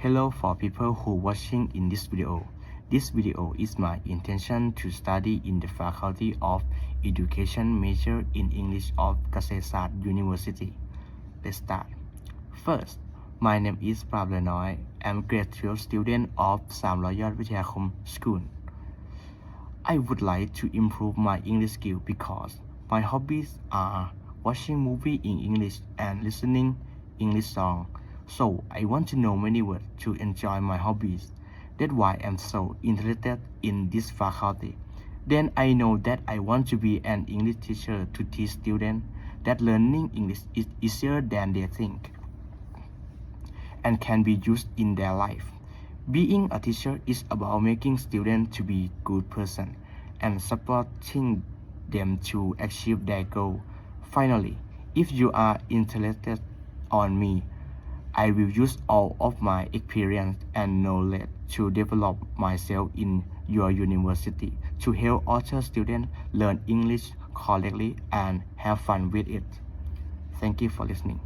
Hello for people who watching in this video. This video is my intention to study in the Faculty of Education major in English of Kasetsat University. Let's start. First, my name is Prablenoy. I'm grade 12 student of Sam Royal Vityakom School. I would like to improve my English skill because my hobbies are watching movie in English and listening English song. So I want to know many words to enjoy my hobbies. That's why I'm so interested in this faculty. Then I know that I want to be an English teacher to teach students that learning English is easier than they think and can be used in their life. Being a teacher is about making students to be good person and supporting them to achieve their goal. Finally, if you are interested on me, I will use all of my experience and knowledge to develop myself in your university to help other students learn English correctly and have fun with it. Thank you for listening.